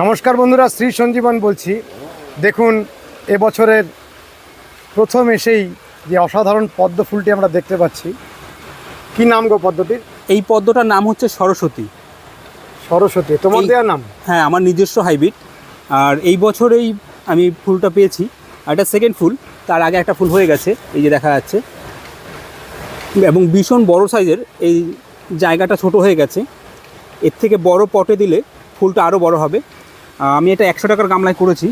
নমস্কার বন্ধুরা শ্রী সঞ্জীবন বলছি। দেখুন এবছরের প্রথম এসেই যে অসাধারণ পদ্ম ফুলটি আমরা দেখতে পাচ্ছি। কি নাম গো পদ্মটির? এই পদ্মটার নাম হচ্ছে সরস্বতী। সরস্বতী তোমার দেওয়ার নাম? হ্যাঁ আমার নিজস্ব হাইব্রিড। আর এই বছরেই আমি ফুলটা পেয়েছি। আর এটা সেকেন্ড ফুল তার আগে একটা ফুল হয়ে গেছে এই যে দেখা যাচ্ছে। এবং ভীষণ বড় সাইজের এই জায়গাটা ছোট হয়ে গেছে। এর থেকে বড় পটে দিলে ফুলটা আরও বড় হবে। আমি এটা একশো টাকার গামলায় করেছি।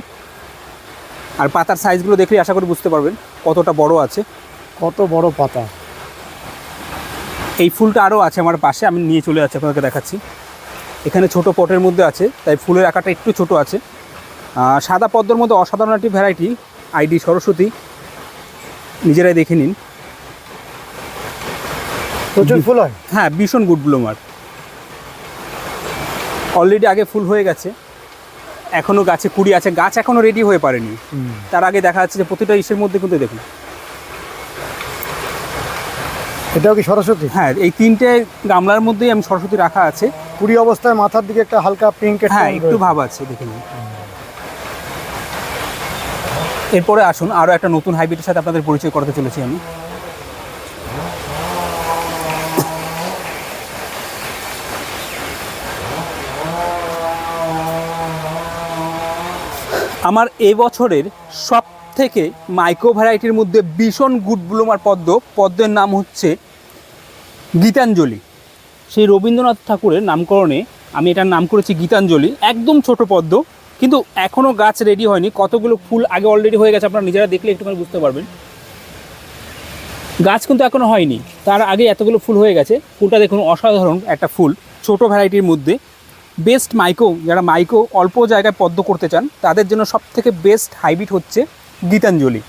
আর পাতার সাইজগুলো দেখলে আশা করি বুঝতে পারবেন কতটা বড় আছে। কত বড় পাতা। এই ফুলটা আরও আছে আমার পাশে আমি নিয়ে চলে যাচ্ছি আপনাদেরকে দেখাচ্ছি। এখানে ছোট পটের মধ্যে আছে তাই ফুলের আকারটা একটু ছোট আছে। সাদা পদ্মর মধ্যে অসাধারণ একটি ভ্যারাইটি আইডি সরস্বতী। নিজেরাই দেখে নিন। প্রচুর ফুল হয়? হ্যাঁ ভীষণ গুড ব্লুমার অলরেডি আগে ফুল হয়ে গেছে। এখনও গাছে কুড়ি আছে গাছ এখনও রেডি হয়ে পারেনি। তার আগে দেখা যাচ্ছে যে প্রতিটা ইসের মধ্যে কিন্তু দেখুন। এটাও কি সরস্বতী? হ্যাঁ এই তিনটে গামলার মধ্যেই আমি সরস্বতী রাখা আছে। কুড়ি অবস্থায় মাথার দিকে একটা হালকা পিঙ্কের হ্যাঁ একটু ভাব আছে দেখে নিন। এরপরে আসুন আরও একটা নতুন হাইব্রিডের সাথে আপনাদের পরিচয় করতে চলেছি আমি। আমার এবছরের সব থেকে মাইক্রো ভ্যারাইটির মধ্যে ভীষণ গুড ব্লুমার পদ্ম। পদ্মের নাম হচ্ছে গীতাঞ্জলি। সেই রবীন্দ্রনাথ ঠাকুরের নামকরণে আমি এটার নাম করেছি গীতাঞ্জলি। একদম ছোট পদ্ম, কিন্তু এখনও গাছ রেডি হয়নি। কতগুলো ফুল আগে অলরেডি হয়ে গেছে আপনারা নিজেরা দেখলে একটুখানি বুঝতে পারবেন। গাছ কিন্তু এখনও হয়নি। তার আগে এতগুলো ফুল হয়ে গেছে। ফুলটা দেখুন, অসাধারণ একটা ফুল। ছোট ভ্যারাইটির মধ্যে বেস্ট মাইকো, যারা মাইকো অল্প জায়গায় পদ্ম করতে চান, তাদের জন্য সব থেকে বেস্ট হাইব্রিড হচ্ছে গীতাঞ্জলি।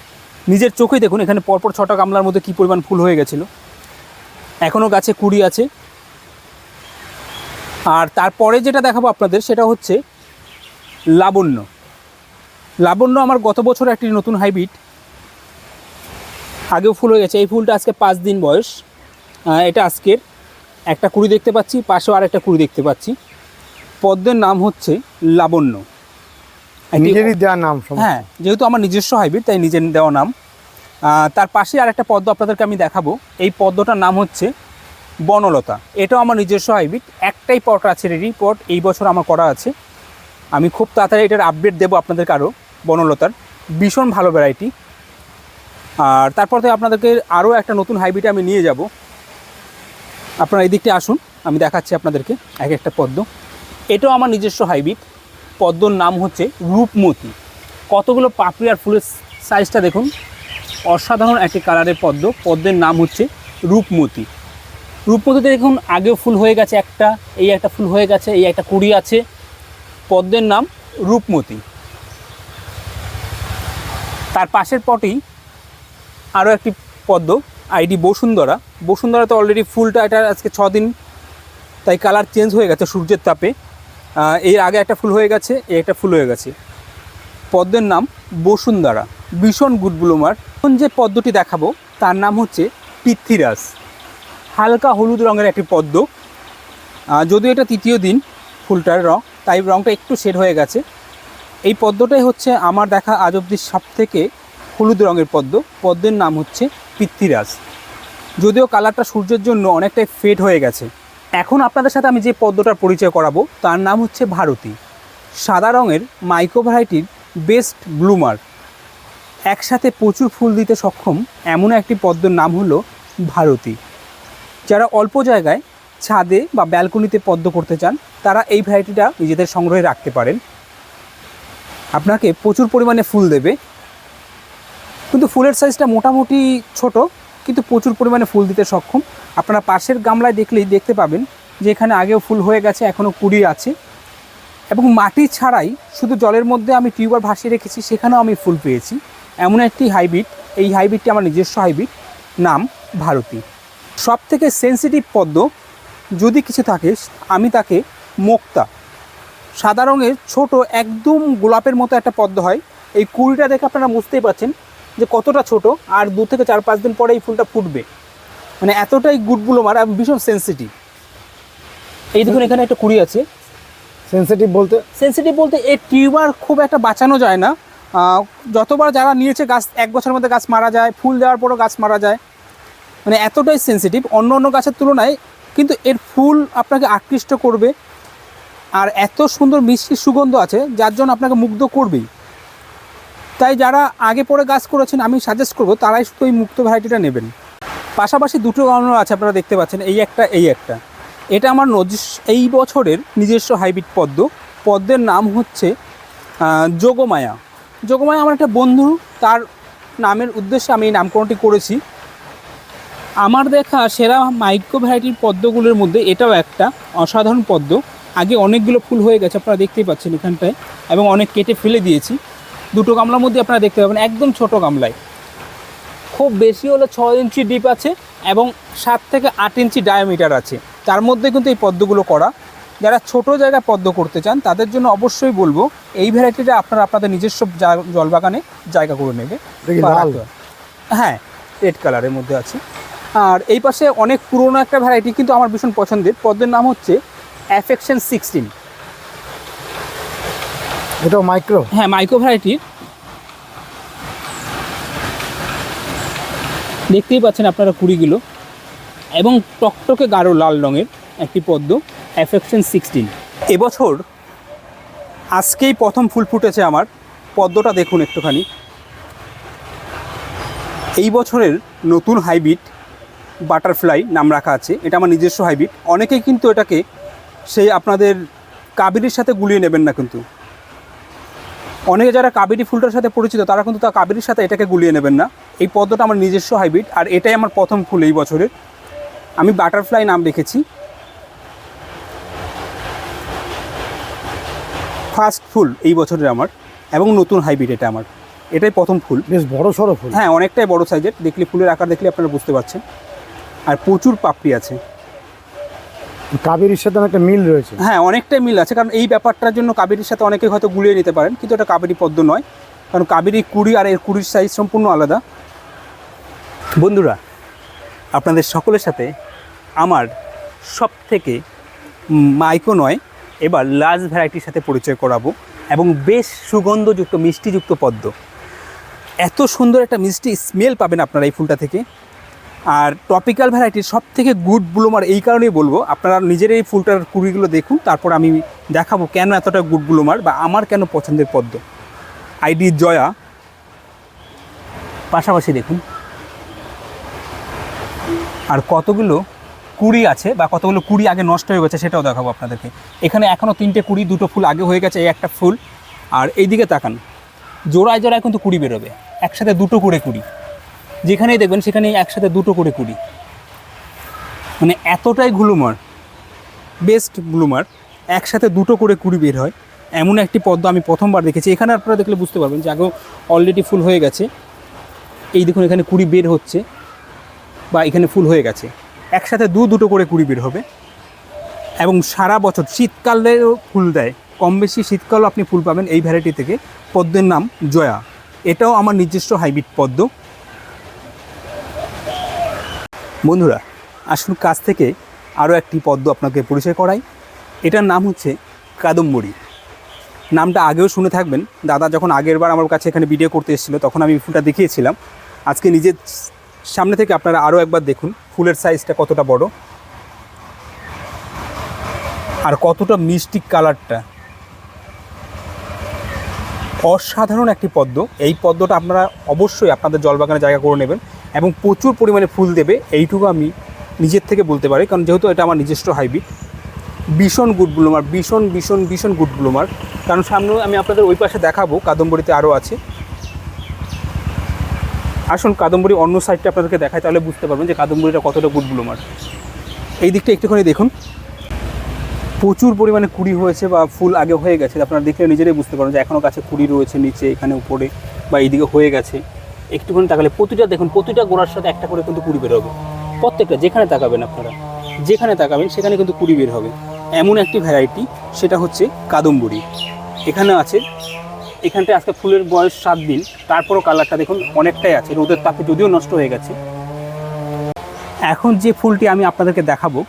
নিজের চোখেই দেখুন, এখানে পরপর ছটা গামলার মধ্যে কী পরিমাণ ফুল হয়ে গেছিল। এখনও গাছে কুড়ি আছে। আর তারপরে যেটা দেখাবো আপনাদের, সেটা হচ্ছে লাবণ্য। লাবণ্য আমার গত বছর একটি নতুন হাইব্রিড। আগেও ফুল হয়ে গেছে। এই ফুলটা আজকে পাঁচ দিন বয়স। এটা আজকের। একটা কুড়ি দেখতে পাচ্ছি, পাশেও আর একটা কুড়ি দেখতে পাচ্ছি। পদ্মের নাম হচ্ছে লাবণ্য। নিজেরই দেওয়ার নাম হ্যাঁ যেহেতু আমার নিজস্ব হাইব্রিড তাই নিজের দেওয়া নাম। তার পাশে আর একটা পদ্ম আপনাদেরকে আমি দেখাবো। এই পদ্মটার নাম হচ্ছে বনলতা। এটাও আমার নিজস্ব হাইব্রিড। একটাই পট আছে রেডি পট। এই বছর আমার করা আছে। আমি খুব তাড়াতাড়ি এটার আপডেট দেবো আপনাদেরকে আরও বনলতার। ভীষণ ভালো ভ্যারাইটি আর তারপর থেকে আপনাদেরকে আরও একটা নতুন হাইব্রিড আমি নিয়ে যাব। আপনারা এই দিকটা আসুন আমি দেখাচ্ছি আপনাদেরকে। এক একটা পদ্ম। এটাও আমার নিজস্ব হাইব্রিড। পদ্মর নাম হচ্ছে রূপমতি। কতগুলো পাপড়ি আর ফুলের সাইজটা দেখুন। অসাধারণ একটি কালারের পদ্ম। পদ্মের নাম হচ্ছে রূপমতি। রূপমতিতে দেখুন, আগেও ফুল হয়ে গেছে একটা, এই একটা ফুল হয়ে গেছে, এই একটা কুড়ি আছে। পদ্মের নাম রূপমতি। তার পাশের পটেই আরও একটি পদ্ম, আইডি বসুন্ধরা। বসুন্ধরা তো অলরেডি ফুলটা এটা আজকে দিন তাই কালার চেঞ্জ হয়ে গেছে সূর্যের তাপে। এর আগে একটা ফুল হয়ে গেছে একটা ফুল হয়ে গেছে। পদ্মের নাম বসুন্ধরা, ভীষণ গুড ব্লুমার এখন যে পদ্মটি দেখাবো, তার নাম হচ্ছে পৃথ্বীরাজ হালকা হলুদ রঙের একটি পদ্ম। যদিও এটা তৃতীয় দিন ফুলটার রং, তাই রঙটা একটু শেড হয়ে গেছে। এই পদ্মটাই হচ্ছে আমার দেখা আজ অব্দি সব থেকে হলুদ রঙের পদ্ম। পদ্মের নাম হচ্ছে পৃথ্বীরাজ যদিও কালারটা সূর্যের জন্য অনেকটাই ফেড হয়ে গেছে। এখন আপনাদের সাথে আমি যে পদ্মটার পরিচয় করাবো, তার নাম হচ্ছে ভারতী। সাদা রঙের মাইক্রো ভ্যারাইটির বেস্ট ব্লুমার একসাথে প্রচুর ফুল দিতে সক্ষম এমন একটি পদ্মর নাম হলো ভারতী। যারা অল্প জায়গায় ছাদে বা ব্যালকনিতে পদ্ম করতে চান, তারা এই ভ্যারাইটিটা নিজেদের সংগ্রহে রাখতে পারেন। আপনাকে প্রচুর পরিমাণে ফুল দেবে। কিন্তু ফুলের সাইজটা মোটামুটি ছোট কিন্তু প্রচুর পরিমাণে ফুল দিতে সক্ষম। আপনারা পাশের গামলায় দেখলেই দেখতে পাবেন যে এখানে আগেও ফুল হয়ে গেছে এখনও কুড়ি আছে। এবং মাটি ছাড়াই শুধু জলের মধ্যে আমি টিউবার ভাসিয়ে রেখেছি, সেখানেও আমি ফুল পেয়েছি। এমন একটি হাইব্রিড, এই হাইব্রিডটি আমার নিজস্ব হাইব্রিড, নাম ভারতী। সব থেকে সেন্সিটিভ পদ্ম যদি কিছু থাকে, আমি তাকে মোক্তা। সাদা রঙের ছোট একদম গোলাপের মতো একটা পদ্ম হয়। এই কুড়িটা দেখে আপনারা বুঝতেই পারছেন যে কতটা ছোট আর দু থেকে চার পাঁচ দিন পরে এই ফুলটা ফুটবে। মানে এতটাই গুড ব্লুমার আর ভীষণ সেন্সিটিভ এই দেখুন এখানে একটা কুড়ি আছে। সেন্সিটিভ বলতে? সেন্সিটিভ বলতে এই টিউবার খুব একটা বাঁচানো যায় না। যতবার যারা নিয়েছে গাছ এক বছরের মধ্যে গাছ মারা যায় ফুল দেওয়ার পরও গাছ মারা যায়। মানে এতটাই সেন্সিটিভ অন্য অন্য গাছের তুলনায় কিন্তু এর ফুল আপনাকে আকৃষ্ট করবে। আর এত সুন্দর মিষ্টি সুগন্ধ আছে যার জন্য আপনাকে মুগ্ধ করবেই। তাই যারা আগে পরে গাছ করেছেন, আমি সাজেস্ট করব তারাই শুধু এই মুক্ত ভ্যারাইটিটা নেবেন। পাশাপাশি দুটো গামলা আছে আপনারা দেখতে পাচ্ছেন, এই একটা এই একটা। এটা আমার এই বছরের নিজস্ব হাইব্রিড পদ্ম। পদ্মের নাম হচ্ছে যোগমায়া। যোগমায়া আমার একটা বন্ধু, তার নামের উদ্দেশ্যে আমি এই নামকরণটি করেছি। আমার দেখা সেরা মাইক্রো ভ্যারাইটির পদ্মগুলোর মধ্যে এটাও একটা, অসাধারণ পদ্ম। আগে অনেকগুলো ফুল হয়ে গেছে, আপনারা দেখতেই পাচ্ছেন এখানটায়, এবং অনেক কেটে ফেলে দিয়েছি। দুটো গামলার মধ্যে আপনারা দেখতে পাবেন একদম ছোট গামলায়। খুব বেশি হলে ছ ইঞ্চি ডিপ আছে এবং সাত থেকে আট ইঞ্চি ডায়ামিটার আছে। তার মধ্যে কিন্তু এই পদ্মগুলো করা। যারা ছোট জায়গায় পদ্ম করতে চান তাদের জন্য অবশ্যই বলব এই ভ্যারাইটিটা আপনারা আপনাদের নিজস্ব জলবাগানে জায়গা করে নেবে। হ্যাঁ রেড কালারের মধ্যে আছে। আর এই পাশে অনেক পুরনো একটা ভ্যারাইটি কিন্তু আমার ভীষণ পছন্দের। পদ্মের নাম হচ্ছে অ্যাফেকশন সিক্সটিন এটাও মাইক্রো হ্যাঁ মাইক্রো ভ্যারাইটির দেখতেই পাচ্ছেন আপনারা কুড়িগুলো। এবং টকটকে গাঢ় লাল রঙের একটি পদ্ম অ্যাফেকশন সিক্সটিন এবছর আজকেই প্রথম ফুল ফুটেছে আমার। পদ্মটা দেখুন একটুখানি। এই বছরের নতুন হাইব্রিড বাটারফ্লাই নাম রাখা আছে। এটা আমার নিজস্ব হাইব্রিড। অনেকেই কিন্তু এটাকে সেই আপনাদের কাবেরির সাথে গুলিয়ে নেবেন না কিন্তু। অনেকে যারা কাবেরি ফুলটার সাথে পরিচিত তারা কিন্তু তা কাবেরির সাথে এটাকে গুলিয়ে নেবেন না। এই পদ্মটা আমার নিজস্ব হাইব্রিড আর এটাই আমার প্রথম ফুল এই বছরের। আমি বাটারফ্লাই নাম রেখেছি। ফার্স্ট ফুল এই বছরের আমার এবং নতুন হাইব্রিড এটা আমার। এটাই প্রথম ফুল। বেশ বড় সড়ো ফুল। হ্যাঁ অনেকটাই বড় সাইজের দেখলে ফুলের আকার দেখলে আপনারা বুঝতে পারছেন। আর প্রচুর পাপড়ি আছে। কাবেরির সাথে একটা মিল রয়েছে। হ্যাঁ অনেকটাই মিল আছে। কারণ এই ব্যাপারটার জন্য কাবেরির সাথে অনেকে হয়তো গুলিয়ে নিতে পারেন, কিন্তু এটা কাবেরি পদ্ম নয়। কারণ কাবেরি কুড়ি আর এর কুড়ির সাইজ সম্পূর্ণ আলাদা। বন্ধুরা, আপনাদের সকলের সাথে আমার সব থেকে মাইকো নয়, এবার লার্জ ভ্যারাইটির সাথে পরিচয় করাবো এবং বেশ সুগন্ধযুক্ত, মিষ্টিযুক্ত পদ্ম। এত সুন্দর একটা মিষ্টি স্মেল পাবেন আপনারা এই ফুলটা থেকে। আর টপিক্যাল ভ্যারাইটির সব থেকে গুড ব্লুমার এই কারণেই বলব, আপনারা নিজের এই ফুলটার কুড়িগুলো দেখুন, তারপর আমি দেখাবো কেন এতটা গুড ব্লুমার বা আমার কেন পছন্দের পদ্ম। আইডি জয়া। পাশাপাশি দেখুন। আর কতগুলো কুড়ি আছে বা কতগুলো কুড়ি আগে নষ্ট হয়ে গেছে সেটাও দেখাবো আপনাদেরকে। এখানে এখনও তিনটে কুড়ি, দুটো ফুল আগে হয়ে গেছে, এই একটা ফুল। আর এইদিকে তাকান। জোড়ায় জোড়ায় কিন্তু কুড়ি বেরোবে। একসাথে দুটো করে কুড়ি। যেখানেই দেখবেন সেখানেই একসাথে দুটো করে কুড়ি। মানে এতটাই গ্লুমার বেস্ট গ্লুমার, একসাথে দুটো করে কুড়ি বের হয়। এমন একটি পদ্ম আমি প্রথমবার দেখেছি। এখানে আপনারা দেখলে বুঝতে পারবেন যে আগেও অলরেডি ফুল হয়ে গেছে। এই দেখুন এখানে কুড়ি বের হচ্ছে বা এখানে ফুল হয়ে গেছে। একসাথে দু দুটো করে কুড়ি বের হবে। এবং সারা বছর শীতকালেও ফুল দেয়। কম বেশি শীতকালও আপনি ফুল পাবেন এই ভ্যারাইটি থেকে। পদ্মের নাম জয়া। এটাও আমার নিজস্ব হাইব্রিড পদ্ম। বন্ধুরা, আসুন কাছ থেকে আরও একটি পদ্ম আপনাকে পরিচয় করাই। এটার নাম হচ্ছে কাদম্বরী। নামটা আগেও শুনে থাকবেন। দাদা যখন আগের বার আমার কাছে এখানে ভিডিও করতে এসেছিল, তখন আমি ফুলটা দেখিয়েছিলাম। আজকে নিজের সামনে থেকে আপনারা আরও একবার দেখুন, ফুলের সাইজটা কতটা বড় আর কতটা মিষ্টি কালারটা। অসাধারণ একটি পদ্ম। এই পদ্মটা আপনারা অবশ্যই আপনাদের জলবাগানে জায়গা করে নেবেন। এবং প্রচুর পরিমাণে ফুল দেবে, এইটুকু আমি নিজের থেকে বলতে পারি, কারণ যেহেতু এটা আমার নিজস্ব হাইব্রিড। ভীষণ গুড ব্লুমার ভীষণ ভীষণ ভীষণ গুড ব্লুমার কারণ সামনে আমি আপনাদের ওই পাশে দেখাবো, কাদম্বরীতে আরও আছে। আসুন, কাদম্বরী অন্য সাইডটা আপনাদেরকে দেখায় তাহলে বুঝতে পারবেন যে কাদম্বরীটা কতটা গুড ব্লুমার এই দিকটা একটুখানি দেখুন। প্রচুর পরিমাণে কুড়ি হয়েছে বা ফুল আগে হয়ে গেছে, আপনারা দেখলে নিজেরাই বুঝতে পারেন যে এখনও গাছে কুড়ি রয়েছে নিচে, এখানে উপরে বা এইদিকে হয়ে গেছে। একটুখানি তাকালে প্রতিটা, দেখুন, প্রতিটা গোড়ার সাথে একটা করে কিন্তু কুড়ি বের হবে। প্রত্যেকটা, যেখানে তাকাবেন আপনারা, যেখানে তাকাবেন, সেখানে কিন্তু কুড়ি বের হবে। এমন একটি ভ্যারাইটি সেটা হচ্ছে কাদম্বরী। এখানে আছে, এখানটায় আজকে ফুলের বয়স সাত দিন, তারপরও কালারটা দেখুন অনেকটাই আছে, রোদের তাপে যদিও নষ্ট হয়ে গেছে। এখন যে ফুলটি আমি আপনাদেরকে দেখাবো,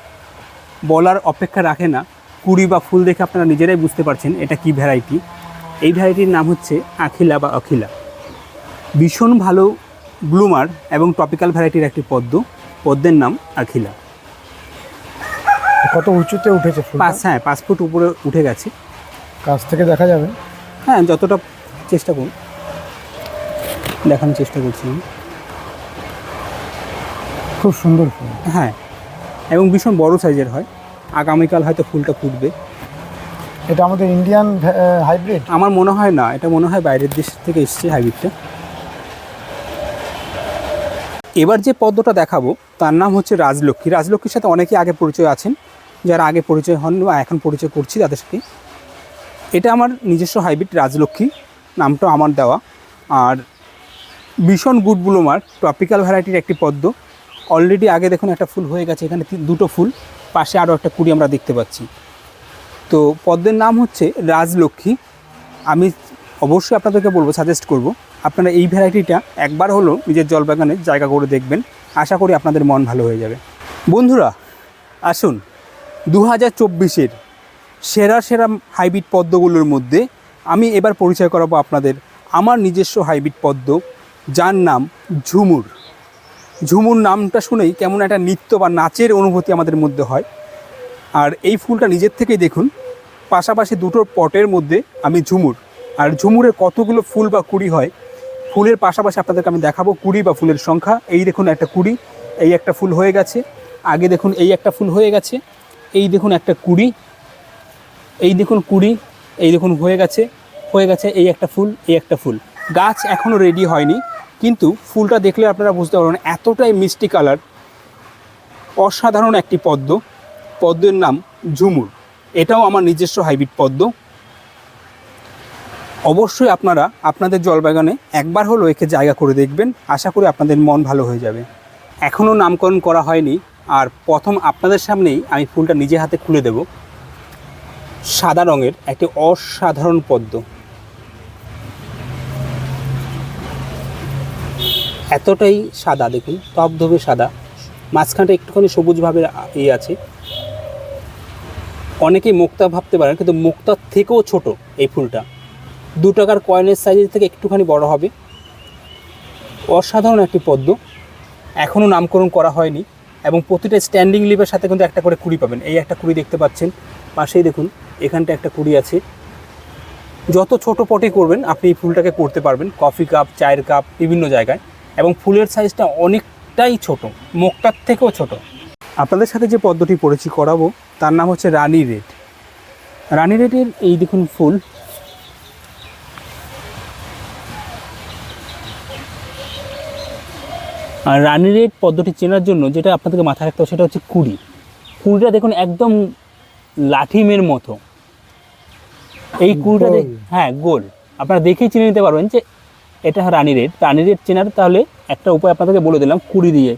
বলার অপেক্ষা রাখে না, কুড়ি বা ফুল দেখে আপনারা নিজেরাই বুঝতে পারছেন এটা কি ভ্যারাইটি এই ভ্যারাইটির নাম হচ্ছে আখিলা বা অখিলা। ভীষণ ভালো ব্লুমার এবং টপিক্যাল ভ্যারাইটির একটি পদ্ম। পদ্মের নাম আখিলা। কত উঁচুতে উঠেছে পাঁচ হ্যাঁ পাঁচ ফুট উপরে উঠে গেছে। কাছ থেকে দেখা যাবে? হ্যাঁ যতটা চেষ্টা করুন। দেখানোর চেষ্টা করছি আমি। খুব সুন্দর ফুল। হ্যাঁ এবং ভীষণ বড় সাইজের হয়। আগামীকাল হয়তো ফুলটা ফুটবে। এটা আমাদের ইন্ডিয়ান হাইব্রিড আমার মনে হয় না এটা মনে হয় বাইরের দেশ থেকে এসছে হাইব্রিডটা এবার যে পদ্মটা দেখাবো, তার নাম হচ্ছে রাজলক্ষ্মী। রাজলক্ষ্মীর সাথে অনেকেই আগে পরিচয় আছেন, যারা আগে পরিচয় হন বা এখন পরিচয় করছি তাদের সাথে। এটা আমার নিজস্ব হাইব্রিড রাজলক্ষ্মী, নামটা আমার দেওয়া। আর ভীষণ গুড ব্লুমার ট্রপিক্যাল ভ্যারাইটির একটি পদ্ম। অলরেডি আগে দেখুন একটা ফুল হয়ে গেছে, এখানে দুটো ফুল, পাশে আরও একটা কুড়ি আমরা দেখতে পাচ্ছি। তো পদ্মের নাম হচ্ছে রাজলক্ষ্মী। আমি অবশ্যই আপনাদেরকে বলব সাজেস্ট করব আপনারা এই ভ্যারাইটিটা একবার হলো নিজের জলবাগানে জায়গা করে দেখবেন। আশা করি আপনাদের মন ভালো হয়ে যাবে। বন্ধুরা, আসুন দু হাজার চব্বিশের সেরা সেরা হাইব্রিড পদ্মগুলোর মধ্যে আমি এবার পরিচয় করাবো আপনাদের আমার নিজস্ব হাইব্রিড পদ্ম, যার নাম ঝুমুর। ঝুমুর নামটা শুনেই কেমন একটা নৃত্য বা নাচের অনুভূতি আমাদের মধ্যে হয়। আর এই ফুলটা নিজের থেকেই দেখুন, পাশাপাশি দুটো পটের মধ্যে আমি ঝুমুর। আর ঝুমুরের কতগুলো ফুল বা কুড়ি হয় ফুলের পাশাপাশি আপনাদেরকে আমি দেখাবো কুড়ি বা ফুলের সংখ্যা। এই দেখুন একটা কুড়ি, এই একটা ফুল হয়ে গেছে। আগে দেখুন এই একটা ফুল হয়ে গেছে, এই দেখুন একটা কুড়ি, এই দেখুন কুড়ি, এই দেখুন হয়ে গেছে হয়ে গেছে এই একটা ফুল, এই একটা ফুল। গাছ এখনও রেডি হয়নি, কিন্তু ফুলটা দেখলে আপনারা বুঝতে পারবেন এতটাই মিষ্টি কালার অসাধারণ একটি পদ্ম। পদ্মের নাম ঝুমুর। এটাও আমার নিজস্ব হাইব্রিড পদ্ম। অবশ্যই আপনারা আপনাদের জলবাগানে একবার হলো একে জায়গা করে দেখবেন। আশা করি আপনাদের মন ভালো হয়ে যাবে। এখনও নামকরণ করা হয়নি আর প্রথম আপনাদের সামনেই আমি ফুলটা নিজে হাতে খুলে দেব। সাদা রঙের একটি অসাধারণ পদ্ম। এতটাই সাদা, দেখুন টপধবে সাদা। মাঝখানটা একটুখানি সবুজভাবে ইয়ে আছে। অনেকেই মুক্তা ভাবতে পারেন, কিন্তু মুক্তার থেকেও ছোট এই ফুলটা। দু টাকার কয়েনের সাইজের থেকে একটুখানি বড় হবে। অসাধারণ একটি পদ্ম। এখনও নামকরণ করা হয়নি এবং প্রতিটা স্ট্যান্ডিং লিভের সাথে কিন্তু একটা করে কুড়ি পাবেন। এই একটা কুড়ি দেখতে পাচ্ছেন। পাশেই দেখুন, এখানটা একটা কুড়ি আছে। যত ছোট পটে করবেন, আপনি এই ফুলটাকে করতে পারবেন। কফি কাপ চায়ের কাপ বিভিন্ন জায়গায়। এবং ফুলের সাইজটা অনেকটাই ছোট, মুখটার থেকেও ছোট। আপনাদের সাথে যে পদ্মটি পড়েছি করাবো, তার নাম হচ্ছে রানী রেড। রানী রেডের এই দেখুন ফুল আর রানী রেড পদ্মটি চেনার জন্য যেটা আপনাদেরকে মাথায় রাখতে হবে সেটা হচ্ছে কুড়ি। কুড়িটা দেখুন একদম লাঠিমের মতো। এই কুড়িটা হ্যাঁ গোল। আপনারা দেখেই চিনে নিতে পারবেন যে এটা রানী রেড। রানী রেড চেনার তাহলে একটা উপায় আপনাদেরকে বলে দিলাম কুড়ি দিয়ে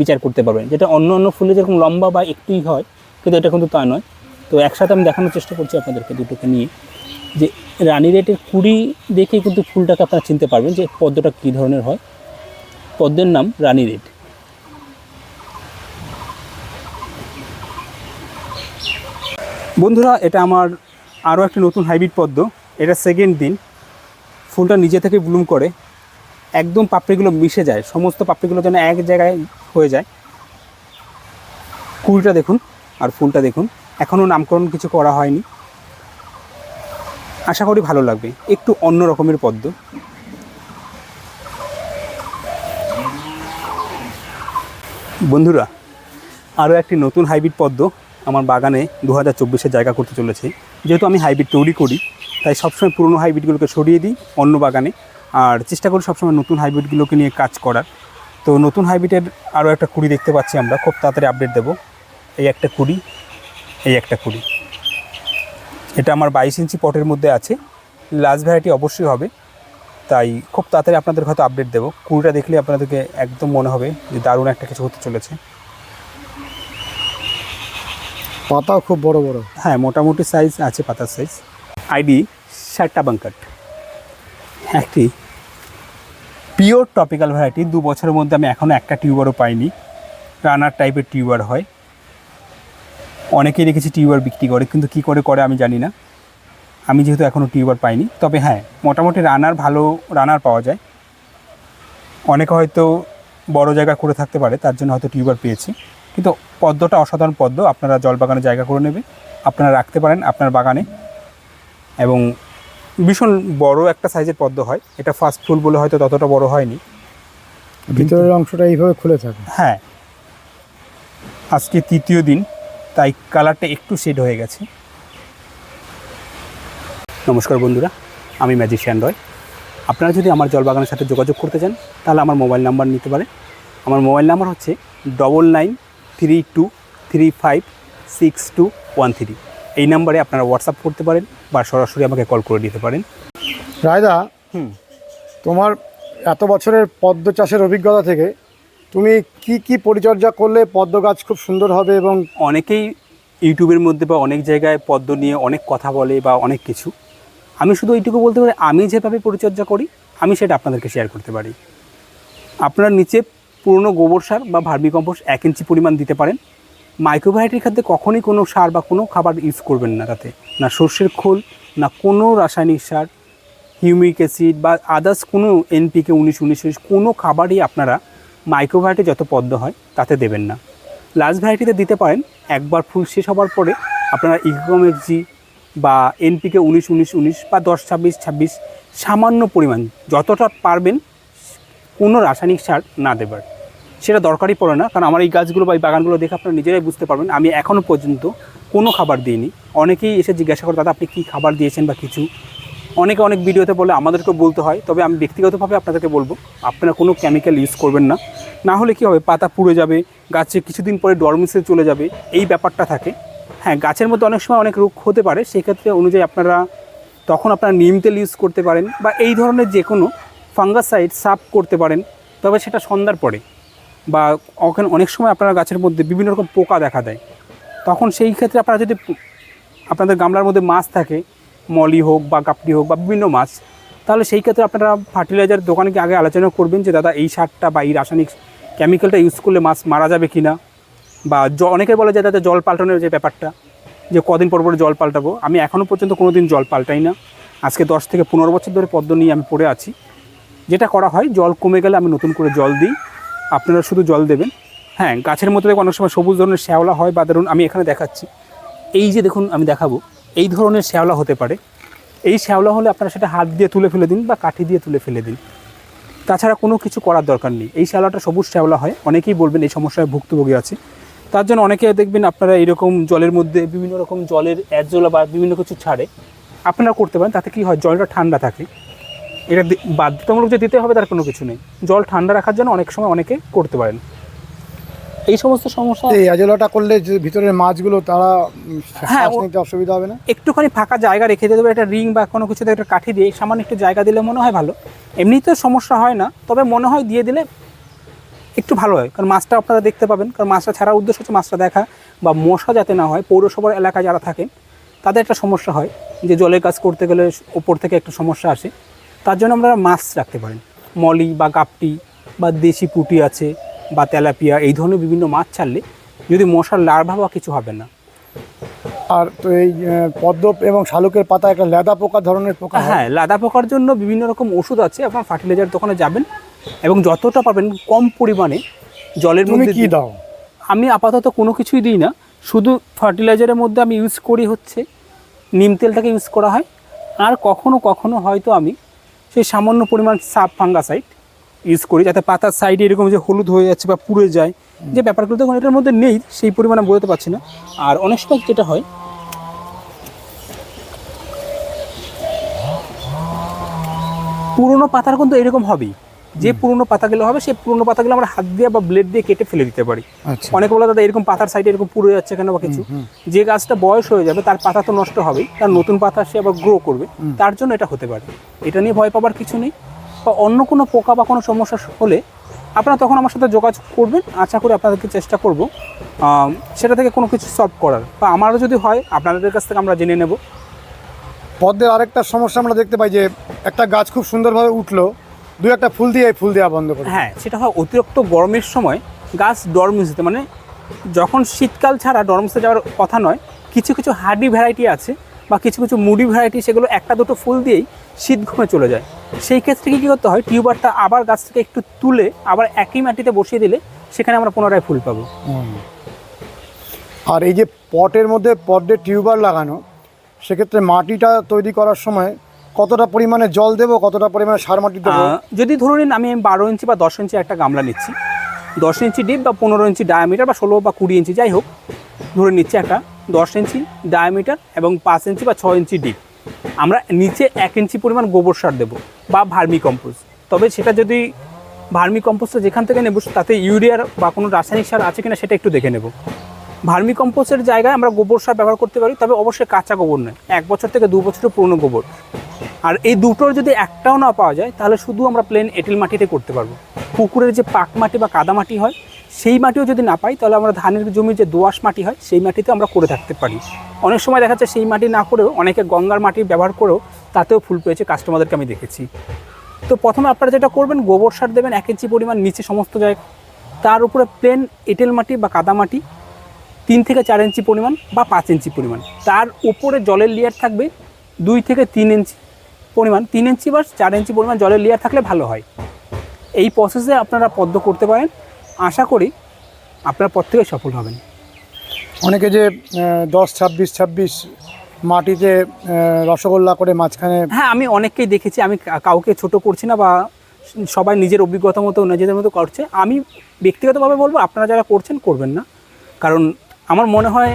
বিচার করতে পারবেন। যেটা অন্য অন্য ফুলে যেরকম লম্বা বা একটুই হয় কিন্তু এটা কিন্তু তা নয়। তো একসাথে আমি দেখানোর চেষ্টা করছি আপনাদেরকে দুটোকে নিয়ে। যে রানী রেটের কুড়ি দেখেই কিন্তু ফুলটাকে আপনারা চিনতে পারবেন যে পদ্মটা কী ধরনের হয়। পদ্মের নাম রানী রেড বন্ধুরা, এটা আমার আরও একটি নতুন হাইব্রিড পদ্ম। এটা সেকেন্ড দিন। ফুলটা নিজে থেকে ব্লুম করে। একদম পাপড়িগুলো মিশে যায়। সমস্ত পাপড়িগুলো যেন এক জায়গায় হয়ে যায়। কুড়িটা দেখুন আর ফুলটা দেখুন। এখনও নামকরণ কিছু করা হয়নি। আশা করি ভালো লাগবে। একটু অন্য রকমের পদ্ম। বন্ধুরা, আরও একটি নতুন হাইব্রিড পদ্ম আমার বাগানে দু হাজার জায়গা করতে চলেছে। যেহেতু আমি হাইব্রিড তৈরি করি, তাই সবসময় পুরনো হাইব্রিডগুলোকে সরিয়ে দিই অন্য বাগানে। আর চেষ্টা করি সবসময় নতুন হাইব্রিডগুলোকে নিয়ে কাজ করার। তো নতুন হাইব্রিডের আরও একটা কুড়ি দেখতে পাচ্ছি আমরা, খুব তাড়াতাড়ি আপডেট দেবো। এই একটা কুড়ি, এই একটা কুড়ি। এটা আমার বাইশ ইঞ্চি পটের মধ্যে আছে। লার্জ ভ্যারাইটি অবশ্যই হবে। তাই খুব তাড়াতাড়ি আপনাদের হয়তো আপডেট দেবো। কুড়িটা দেখলে আপনাদেরকে একদম মনে হবে যে দারুণ একটা কিছু হতে চলেছে। পাতাও খুব বড় বড়। হ্যাঁ মোটামুটি সাইজ আছে পাতার সাইজ আইডি ষাটটা বাঙ্কাট একটি পিওর টপিক্যাল ভ্যারাইটি দু বছরের মধ্যে আমি এখনও একটা টিউবারও পাইনি। রানার টাইপের টিউবার হয়। অনেকেই দেখেছি টিউবার বিক্রি করে কিন্তু কি করে করে আমি জানি না। আমি যেহেতু এখনও টিউবার পাইনি তবে হ্যাঁ মোটামুটি রানার ভালো রানার পাওয়া যায়। অনেকে হয়তো বড় জায়গা করে থাকতে পারে তার জন্য হয়তো টিউবার পেয়েছি। কিন্তু পদ্মটা অসাধারণ পদ্ম আপনারা জল বাগানে জায়গা করে নেবে। আপনারা রাখতে পারেন আপনার বাগানে। এবং ভীষণ বড় একটা সাইজের পদ্ম হয় এটা ফার্স্ট ফুল বলে হয়তো ততটা বড় হয়নি। ভিতরের অংশটা এইভাবে খুলে থাকে। হ্যাঁ। আজকে তৃতীয় দিন তাই কালারটা একটু শেড হয়ে গেছে। নমস্কার বন্ধুরা আমি ম্যাজিশিয়ান রয়। আপনারা যদি আমার জল বাগানের সাথে যোগাযোগ করতে চান তাহলে আমার মোবাইল নাম্বার নিতে পারেন। আমার মোবাইল নাম্বার হচ্ছে double nine three two three five six two one three এই নাম্বারে আপনারা হোয়াটসঅ্যাপ করতে পারেন বা সরাসরি আমাকে কল করে দিতে পারেন। রায়দা হুম। তোমার এত বছরের পদ্ম চাষের অভিজ্ঞতা থেকে তুমি কি কি পরিচর্যা করলে পদ্ম গাছ খুব সুন্দর হবে এবং অনেকেই ইউটিউবের মধ্যে বা অনেক জায়গায় পদ্ম নিয়ে অনেক কথা বলে বা অনেক কিছু। আমি শুধু এইটুকু বলতে পারি, আমি যেভাবে পরিচর্যা করি, আমি সেটা আপনাদেরকে শেয়ার করতে পারি। আপনারা নিচে পুরনো গোবর সার বা ভার্মি কম্পোস্ট এক ইঞ্চি পরিমাণ দিতে পারেন। মাইক্রোবায়োটির খাদ্যে কখনই কোনো সার বা কোনো খাবার ইউজ করবেন না তাতে। না সর্ষের খোল, না কোনো রাসায়নিক সার হিউমিক অ্যাসিড বা আদার্স কোনো এনপিকে উনিশ উনিশ, কোনো খাবারই আপনারা মাইক্রোবায়োটে যত পদ্ম হয়, তাতে দেবেন না। লাস্ট ভ্যারাইটিতে দিতে পারেন, একবার ফুল শেষ হওয়ার পরে আপনারা ইকোমেক্সি বা এনপিকে উনিশ উনিশ উনিশ বা দশ, ছাব্বিশ ছাব্বিশ সামান্য পরিমাণ যতটা পারবেন কোনো রাসায়নিক সার না দেবার। সেটা দরকারই পড়ে না, কারণ আমার এই গাছগুলো বা এই বাগানগুলো দেখে আপনারা নিজেরাই বুঝতে পারবেন, আমি এখনও পর্যন্ত কোনো খাবার দিইনি। অনেকেই এসে জিজ্ঞাসা করে, দাদা, আপনি কী খাবার দিয়েছেন বা কিছু? অনেকে অনেক ভিডিওতে বলে আমাদেরকে বলতে হয়, তবে আমি ব্যক্তিগতভাবে আপনাদেরকে বলব, আপনারা কোনো কেমিক্যাল ইউজ করবেন না। না হলে কী হবে, পাতা পুড়ে যাবে, গাছে কিছুদিন পরে ডরমিসে চলে যাবে, এই ব্যাপারটা থাকে। হ্যাঁ গাছের মধ্যে অনেক সময় অনেক রোগ হতে পারে, সেক্ষেত্রে অনুযায়ী আপনারা তখন আপনারা নিম তেল ইউজ করতে পারেন বা এই ধরনের যে কোনো ফাঙ্গাসাইড সাফ করতে পারেন, তবে সেটা সন্ধ্যার পরে। বা ওখানে অনেক সময় আপনারা গাছের মধ্যে বিভিন্ন রকম পোকা দেখা দেয়। তখন সেই ক্ষেত্রে আপনারা যদি আপনাদের গামলার মধ্যে মাছ থাকে মলি হোক বা কাপড়ি হোক বা বিভিন্ন মাছ, তাহলে সেই ক্ষেত্রে আপনারা ফার্টিলাইজার দোকানে গিয়ে আগে আলোচনা করবেন যে, দাদা, এই সারটা বা এই রাসায়নিক কেমিক্যালটা ইউজ করলে মাছ মারা যাবে কি না বা অনেকে বলে যে, দাদা, জল পাল্টানোর যে ব্যাপারটা, যে কদিন পর পর জল পাল্টাবো। আমি এখনও পর্যন্ত কোনো দিন জল পাল্টাই না। আজকে দশ থেকে পনেরো বছর ধরে পদ্ম নিয়ে আমি পড়ে আছি। যেটা করা হয়, জল কমে গেলে আমি নতুন করে জল দিই। আপনারা শুধু জল দেবেন। হ্যাঁ গাছের মধ্যে অনেক সময় সবুজ ধরনের শ্যাওলা হয় বা ধরুন আমি এখানে দেখাচ্ছি। এই যে দেখুন, আমি দেখাবো। এই ধরনের শ্যাওলা হতে পারে। এই শ্যাওলা হলে আপনারা সেটা হাত দিয়ে তুলে ফেলে দিন বা কাঠি দিয়ে তুলে ফেলে দিন। তাছাড়া কোনো কিছু করার দরকার নেই। এই শ্যাওলাটা সবুজ শ্যাওলা হয়। অনেকেই বলবেন এই সমস্যায় ভুক্তভোগী আছে। তার জন্য অনেকে দেখবেন আপনারা এরকম জলের মধ্যে বিভিন্ন রকম জলের অ্যাজোলা বা বিভিন্ন কিছু ছাড়ে। আপনারা করতে পারেন। তাতে কি হয়? জলটা ঠান্ডা থাকে। এটা বাধ্যতামূলক যে দিতে হবে তার কোনো কিছু নেই। জল ঠান্ডা রাখার জন্য অনেক সময় অনেকে করতে পারেন। এই সমস্ত সমস্যা এই অ্যাজোলাটা করলে যে ভিতরের মাছগুলো তারা হ্যাঁ, নিতে অসুবিধা হবে না? একটুখানি ফাঁকা জায়গা রেখে দিতে হবে একটা রিং বা কোনো কিছুতে একটা কাঠি দিয়ে সামান্য একটু জায়গা দিলে মনে হয় ভালো। এমনিতেও সমস্যা হয় না তবে মনে হয় দিয়ে দিলে একটু ভালো হয়। কারণ মাছটা আপনারা দেখতে পাবেন কারণ মাছটা ছাড়া উদ্দেশ্য হচ্ছে মাছটা দেখা বা মশা যাতে না হয় পৌরসভার এলাকায় যারা থাকেন তাদের একটা সমস্যা হয় যে জলের কাজ করতে গেলে ওপর থেকে একটা সমস্যা আসে। তার জন্য আমরা মাছ রাখতে পারেন। মলি বা গাপটি বা দেশি পুঁটি আছে বা তেলাপিয়া এই ধরনের বিভিন্ন মাছ ছাড়লে যদি মশার লার্ভা বা কিছু হবে না। আর তো এই পদ্ম এবং শালুকের পাতা একটা লেদা পোকা ধরনের পোকা হ্যাঁ? লাদা পোকার জন্য বিভিন্ন রকম ওষুধ আছে আপনার ফার্টিলাইজার দোকানে যাবেন এবং যতটা পাবেন কম পরিমাণে জলের মধ্যে কি দাও? আমি আপাতত কোনো কিছুই দিই না শুধু ফার্টিলাইজারের মধ্যে আমি ইউজ করি হচ্ছে নিম তেলটাকে ইউজ করা হয়। আর কখনো কখনো হয়তো আমি সেই সামান্য পরিমাণ সাব ফাঙ্গাসাইড ইউজ করি যাতে পাতার সাইডে এরকম যে হলুদ হয়ে যাচ্ছে বা পুড়ে যায় যে ব্যাপারগুলো তখন এটার মধ্যে নেই সেই পরিমাণে বোঝাতে পারছি না। আর অনেক সময় যেটা হয় পুরনো পাতার কিন্তু এরকম হবেই। যে পুরনো পাতাগুলো হবে সেই পুরনো পাতাগুলো আমরা হাত দিয়ে বা ব্লেড দিয়ে কেটে ফেলে দিতে পারি। আচ্ছা। অনেকে বলে দাদা এরকম পাতার সাইডে এরকম পুড়ে যাচ্ছে কেন বা কিছু? যে গাছটা বয়স হয়ে যাবে তার পাতা তো নষ্ট হবেই তার নতুন পাতা সে আবার গ্রো করবে তার জন্য এটা হতে পারে। এটা নিয়ে ভয় পাবার কিছু নেই। বা অন্য কোনো পোকা বা কোনো সমস্যা হলে আপনারা তখন আমার সাথে যোগাযোগ করবেন। আশা করি আপনাদেরকে চেষ্টা করব সেটা থেকে কোনো কিছু সলভ করার। বা আমারও যদি হয় আপনাদের কাছ থেকে আমরা জেনে নেব। পদ্মের আরেকটা সমস্যা আমরা দেখতে পাই যে একটা গাছ খুব সুন্দরভাবে উঠল দু একটা ফুল দিয়ে ফুল দেওয়া বন্ধ করে হ্যাঁ সেটা হয় অতিরিক্ত গরমের সময় গাছ ডরমিসিতে মানে যখন শীতকাল ছাড়া ডরমসে যাওয়ার কথা নয় কিছু কিছু হার্ডি ভ্যারাইটি আছে। বা কিছু কিছু মুডি ভ্যারাইটি সেগুলো একটা দুটো ফুল দিয়েই শীত ঘুমে চলে যায়। সেই ক্ষেত্রে কি কী করতে হয়? টিউবারটা আবার গাছ থেকে একটু তুলে আবার একই মাটিতে বসিয়ে দিলে সেখানে আমরা পুনরায় ফুল পাবো। আর এই যে পটের মধ্যে পদ্মের টিউবার লাগানো সেক্ষেত্রে মাটিটা তৈরি করার সময় কতটা পরিমাণে জল দেবো কতটা পরিমাণে সার মাটি দেবো? যদি ধরুন নিন আমি বারো ইঞ্চি বা দশ ইঞ্চি একটা গামলা নিচ্ছি। দশ ইঞ্চি ডিপ বা পনেরো ইঞ্চি ডায়ামিটার বা ষোলো বা কুড়ি ইঞ্চি যাই হোক ধরে নিচ্ছি একটা দশ ইঞ্চি ডায়ামিটার এবং পাঁচ ইঞ্চি বা ছ ইঞ্চি ডিপ আমরা নিচে এক ইঞ্চি পরিমাণ গোবর সার দেবো বা ভার্মি কম্পোস্ট তবে সেটা যদি ভার্মি কম্পোস্টটা যেখান থেকে নেব, তাতে ইউরিয়ার বা কোনো রাসায়নিক সার আছে কিনা সেটা একটু দেখে নেব। ভার্মি কম্পোস্টের জায়গায় আমরা গোবর সার ব্যবহার করতে পারি, তবে অবশ্যই কাঁচা গোবর নয়, এক বছর থেকে দু বছরের পুরনো গোবর। আর এই দুটোর যদি একটাও না পাওয়া যায়, তাহলে শুধু আমরা প্লেন এঁটেল মাটিতে করতে পারব। পুকুরের যে পাক মাটি বা কাদা মাটি হয় সেই মাটিও যদি না পাই, তাহলে আমরা ধানের জমির যে দোআঁশ মাটি হয়, সেই মাটিতে আমরা করে থাকতে পারি। অনেক সময় দেখা যাচ্ছে সেই মাটি না করেও অনেকে গঙ্গার মাটি ব্যবহার করেও তাতেও ফুল পেয়েছে কাস্টমারদেরকে আমি দেখেছি। তো প্রথমে আপনারা যেটা করবেন, গোবর সার দেবেন এক ইঞ্চি পরিমাণ নিচে সমস্ত জায়গায়। তার উপরে প্লেন এঁটেল মাটি বা কাদা মাটি তিন থেকে চার ইঞ্চি পরিমাণ বা পাঁচ ইঞ্চি পরিমাণ। তার উপরে জলের লেয়ার থাকবে দুই থেকে তিন ইঞ্চি পরিমাণ। তিন ইঞ্চি বা চার ইঞ্চি পরিমাণ জলের লেয়ার থাকলে ভালো হয়। এই প্রসেসে আপনারা পদ্ম করতে পারেন। আশা করি আপনার পর থেকে সফল হবেন। অনেকে যে দশ ছাব্বিশ ছাব্বিশ মাটিতে রসগোল্লা করে মাঝখানে হ্যাঁ আমি অনেককেই দেখেছি আমি কাউকে ছোট করছি না বা সবাই নিজের অভিজ্ঞতা মতো নিজেদের মতো করছে। আমি ব্যক্তিগতভাবে বলব আপনারা যারা করছেন করবেন না। কারণ আমার মনে হয়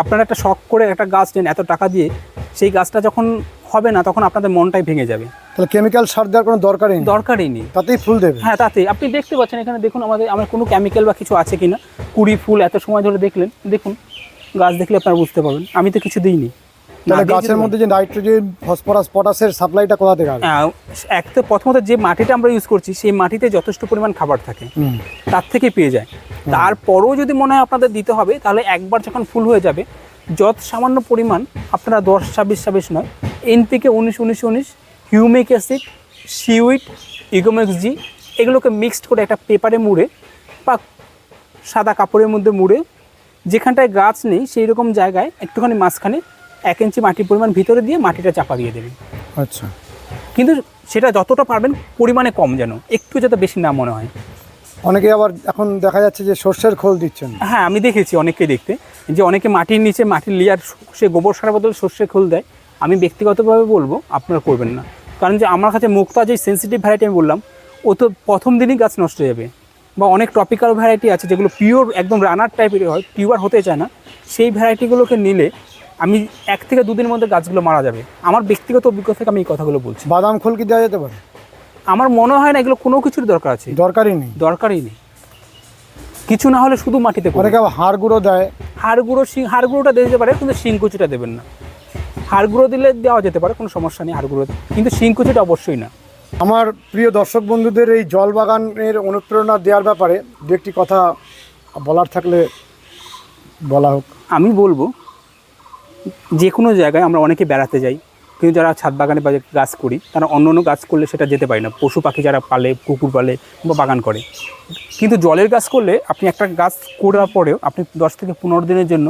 আপনারা একটা শখ করে একটা গাছ নেন এত টাকা দিয়ে সেই গাছটা যখন হবে না তখন আপনাদের মনটাই ভেঙে যাবে। তাহলে কেমিক্যাল সার দেওয়ার কোনো দরকারই নেই? দরকারই নেই। তাতেই ফুল দেবে? হ্যাঁ তাতে আপনি দেখতে পাচ্ছেন এখানে দেখুন আমাদের আমার কোনো কেমিক্যাল বা কিছু আছে কিনা। কুড়ি ফুল এত সময় ধরে দেখলেন দেখুন গাছ দেখলে আপনারা বুঝতে পারবেন। আমি তো কিছু দিইনি। তাহলে গাছের মধ্যে যে নাইট্রোজেন ফসফরাস পটাসের সাপ্লাইটা কোথা থেকে আসবে? এক তো প্রথমত যে মাটিটা আমরা ইউজ করছি সেই মাটিতে যথেষ্ট পরিমাণ খাবার থাকে। তার থেকে পেয়ে যায়। তারপরও যদি মনে হয় আপনাদের দিতে হবে তাহলে একবার যখন ফুল হয়ে যাবে যত সামান্য পরিমাণ আপনারা দশ ছাব্বিশ ছাব্বিশ নয় এনপিকে উনিশ উনিশ উনিশ হিউমিক অ্যাসিড সিউইট ইগোমেক্স জি এগুলোকে মিক্সড করে একটা পেপারে মুড়ে বা সাদা কাপড়ের মধ্যে মুড়ে যেখানটায় গাছ নেই সেই রকম জায়গায় একটুখানি মাঝখানে এক ইঞ্চি মাটির পরিমাণ ভিতরে দিয়ে মাটিটা চাপা দিয়ে দেবেন আচ্ছা। কিন্তু সেটা যতটা পারবেন পরিমাণে কম যেন একটু যাতে বেশি না মনে হয়। অনেকে আবার এখন দেখা যাচ্ছে যে সর্ষের খোল দিচ্ছেন। হ্যাঁ আমি দেখেছি অনেককে দেখতে যে অনেকে মাটির নিচে মাটির লেয়ার সে গোবর সারের বদলে সর্ষের খোল দেয় আমি ব্যক্তিগতভাবে বলব আপনারা করবেন না। কারণ যে আমার কাছে মুক্তা যে সেন্সিটিভ ভ্যারাইটি আমি বললাম ও তো প্রথম দিনই গাছ নষ্ট হয়ে যাবে। বা অনেক টপিক্যাল ভ্যারাইটি আছে যেগুলো পিওর একদম রানার টাইপের হয় পিওর হতে চায় না। সেই ভ্যারাইটিগুলোকে নিলে আমি এক থেকে দুদিনের মধ্যে গাছগুলো মারা যাবে। আমার ব্যক্তিগত অভিজ্ঞতা থেকে আমি এই কথাগুলো বলছি। বাদাম খোল কি দেওয়া যেতে পারে? আমার মনে হয় না এগুলো কোনো কিছুর দরকার আছে। দরকারই নেই। দরকারই নেই। কিছু না হলে শুধু মাটিতে। অনেকে হাড় গুঁড়ো দেয়। হাড় গুঁড়ো শিং হাড় গুঁড়োটা দিতে পারে কিন্তু শিংকুচিটা দেবেন না। হাড় গুঁড়ো দিলে দেওয়া যেতে পারে কোনো সমস্যা নেই হাড় গুঁড়ো কিন্তু শিংকুচিটা অবশ্যই না। আমার প্রিয় দর্শক বন্ধুদের এই জল বাগানের অনুপ্রেরণা দেওয়ার ব্যাপারে দু একটি কথা বলার থাকলে বলা হোক। আমি বলব যে কোনো জায়গায় আমরা অনেকে বেড়াতে যাই কিন্তু যারা ছাদ বাগানে বা গাছ করি তারা অন্য অন্য গাছ করলে সেটা যেতে পারে না। পশু পাখি যারা পালে কুকুর পালে বা বাগান করে। কিন্তু জলের গাছ করলে আপনি একটা গাছ করার পরেও আপনি দশ থেকে পনেরো দিনের জন্য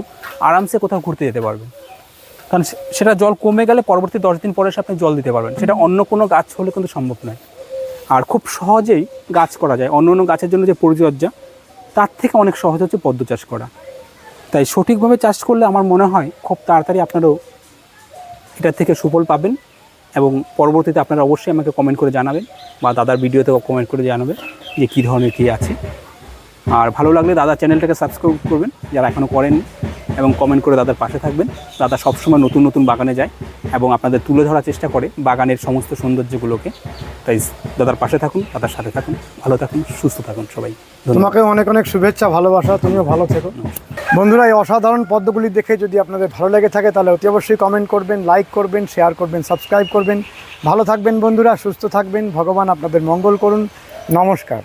আরামসে কোথাও ঘুরতে যেতে পারবেন। কারণ সেটা জল কমে গেলে পরবর্তী দশ দিন পরে এসে আপনি জল দিতে পারবেন। সেটা অন্য কোনো গাছ হলে কিন্তু সম্ভব নয়। আর খুব সহজেই গাছ করা যায়। অন্য অন্য গাছের জন্য যে পরিচর্যা তার থেকে অনেক সহজ হচ্ছে পদ্ম চাষ করা। তাই সঠিকভাবে চাষ করলে আমার মনে হয় খুব তাড়াতাড়ি আপনারাও এটার থেকে সুফল পাবেন এবং পরবর্তীতে আপনারা অবশ্যই আমাকে কমেন্ট করে জানাবেন বা দাদার ভিডিওতেও কমেন্ট করে জানাবেন যে কী ধরনের কী আছে। আর ভালো লাগলে দাদার চ্যানেলটাকে সাবস্ক্রাইব করবেন যারা এখনও করেননি এবং কমেন্ট করে দাদার পাশে থাকবেন। দাদা সবসময় নতুন নতুন বাগানে যায় এবং আপনাদের তুলে ধরার চেষ্টা করে বাগানের সমস্ত সৌন্দর্যগুলোকে। তাই দাদার পাশে থাকুন দাদার সাথে থাকুন ভালো থাকুন সুস্থ থাকুন সবাই। তোমাকে অনেক অনেক শুভেচ্ছা ভালোবাসা তুমিও ভালো থেকো। বন্ধুরা এই অসাধারণ পদ্মগুলি দেখে যদি আপনাদের ভালো লেগে থাকে তাহলে অতি অবশ্যই কমেন্ট করবেন লাইক করবেন শেয়ার করবেন সাবস্ক্রাইব করবেন। ভালো থাকবেন বন্ধুরা সুস্থ থাকবেন ভগবান আপনাদের মঙ্গল করুন। নমস্কার।